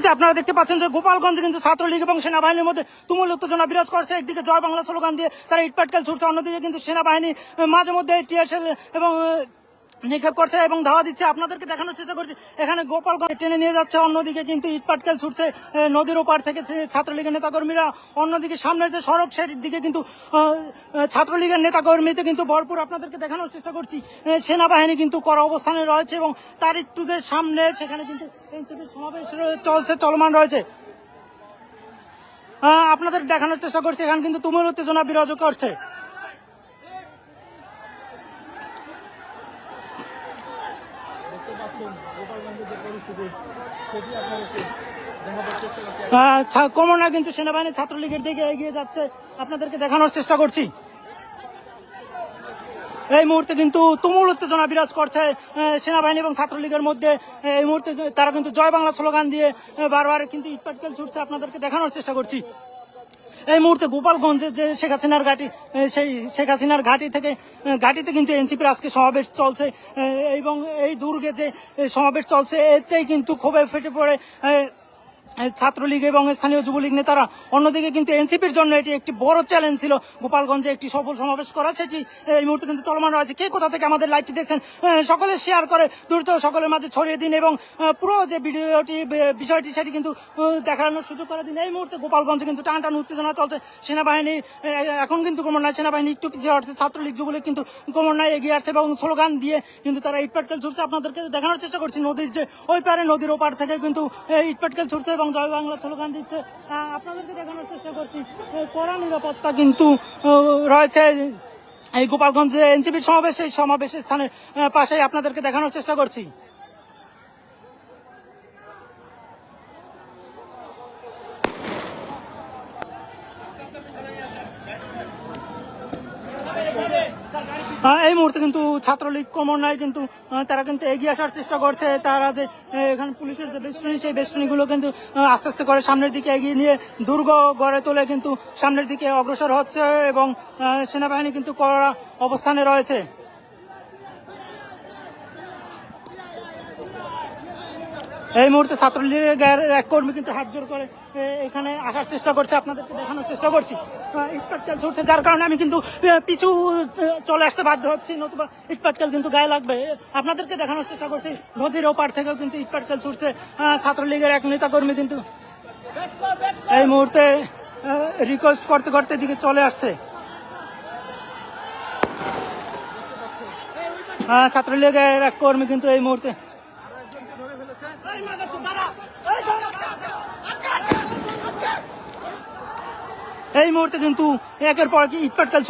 মুহূর্তে আপনারা দেখতে পাচ্ছেন যে গোপালগঞ্জে কিন্তু ছাত্রলীগ এবং সেনাবাহিনীর মধ্যে তুমুল উত্তেজনা বিরাজ করছে। একদিকে জয় বাংলা স্লোগান দিয়ে তারা ইটপাটকেল ছুটছে, অন্যদিকে কিন্তু সেনাবাহিনী, মাঝে মধ্যে টিয়ারশেল এবং নিক্ষেপ করছে এবং ধাওয়া দিচ্ছে। আপনাদেরকে দেখানোর চেষ্টা করছি। এখানে গোপালগঞ্জ টেনে নিয়ে যাচ্ছে, অন্যদিকে কিন্তু ইটপাটকেল ছুটছে নদীর ওপার থেকে ছাত্রলীগের নেতাকর্মীরা, অন্যদিকে সামনের যে সড়ক, সেটির দিকে কিন্তু ছাত্রলীগের নেতাকর্মীতে কিন্তু ভরপুর আপনাদেরকে দেখানোর চেষ্টা করছি। সেনাবাহিনী কিন্তু কড়া অবস্থানে রয়েছে এবং তার একটু যে সামনে, সেখানে কিন্তু এনসিপির সমাবেশ চলছে, চলমান রয়েছে। আপনাদের দেখানোর চেষ্টা করছি। এখানে কিন্তু তুমুল উত্তেজনা বিরাজ করছে। কমনা কিন্তু সেনাবাহিনী ছাত্রলীগের দিকে এগিয়ে যাচ্ছে। আপনাদেরকে দেখানোর চেষ্টা করছি। এই মুহূর্তে কিন্তু তুমুল উত্তেজনা বিরাজ করছে সেনাবাহিনী এবং ছাত্রলীগের মধ্যে। এই মুহূর্তে তারা কিন্তু জয় বাংলা স্লোগান দিয়ে বারবার কিন্তু ইটপাটকেল ছুটছে। আপনাদেরকে দেখানোর চেষ্টা করছি। এই মুহূর্তে গোপালগঞ্জে যে শেখ হাসিনার ঘাটি সেই শেখ হাসিনার ঘাটি থেকে ঘাঁটিতে কিন্তু এনসিপির আজকে সমাবেশ চলছে এবং এই দুর্গে যে সমাবেশ চলছে, এতেই কিন্তু ক্ষোভে ফেটে পড়ে ছাত্রলীগ এবং স্থানীয় যুবলীগ নেতারা। অন্যদিকে কিন্তু এনসিপির জন্য এটি একটি বড় চ্যালেঞ্জ ছিল। গোপালগঞ্জে একটি সফল সমাবেশ করা, সেটি এই মুহূর্তে কিন্তু চলমান রয়েছে। কে কোথা থেকে আমাদের লাইভটি দেখছেন সকলে শেয়ার করে, দ্রুত সকলের মাঝে ছড়িয়ে দিন এবং পুরো যে ভিডিওটি বিষয়টি, সেটি কিন্তু দেখানোর সুযোগ করে দিন। এই মুহূর্তে গোপালগঞ্জে কিন্তু টান টান উত্তেজনা চলছে। সেনাবাহিনী এখন কিন্তু ক্রমান্বয়ে সেনাবাহিনী একটু পিছিয়ে হচ্ছে ছাত্রলীগ, যুবলীগ কিন্তু ক্রমান্বয়ে এগিয়ে আসছে এবং স্লোগান দিয়ে কিন্তু তারা ইটপাটকেল ছুটছে আপনাদেরকে দেখানোর চেষ্টা করছি, নদীর যে, ওই পারে নদীর ওপার থেকে কিন্তু ইটপাটকেল ছুটছে এবং জয় বাংলা স্লোগান দিচ্ছে। আপনাদেরকে দেখানোর চেষ্টা করছি। কড়া নিরাপত্তা কিন্তু রয়েছে। এই গোপালগঞ্জ এনসিপি সমাবেশ, এই সমাবেশের স্থানের পাশেই আপনাদেরকে দেখানোর চেষ্টা করছি। এই মুহূর্তে কিন্তু ছাত্রলীগ ক্রমান্বয়ে কিন্তু তারা কিন্তু এগিয়ে আসার চেষ্টা করছে। তারা যে এখানে পুলিশের যে বেষ্টনী, সেই বেষ্টনীগুলো কিন্তু আস্তে আস্তে করে সামনের দিকে এগিয়ে নিয়ে দুর্গ গড়ে তোলে কিন্তু সামনের দিকে অগ্রসর হচ্ছে এবং সেনাবাহিনী কিন্তু কড়া অবস্থানে রয়েছে। এই মুহূর্তে ছাত্রলীগের এক কর্মী কিন্তু হাত জোর করে এখানে আসার চেষ্টা করছে, আপনাদেরকে দেখানোর চেষ্টা করছি। ইটপাটকেল ছুটছে, যার কারণে আমি কিন্তু পিছু চলে আসতে বাধ্য হচ্ছি, নতুবা ইটপাটকেল কিন্তু গায়ে লাগবে। আপনাদেরকে দেখানোর চেষ্টা করছি, নদীর ওপার থেকেও কিন্তু ইটপাটকেল ছুটছে ছাত্রলীগের এক নেতা কর্মী কিন্তু। এই মুহূর্তে রিকোয়েস্ট করতে করতে দিকে চলে আসছে। ছাত্রলীগের এক কর্মী কিন্তু এই মুহূর্তে এই মুহূর্তে কিন্তু একের পর কি ইটপাটকাল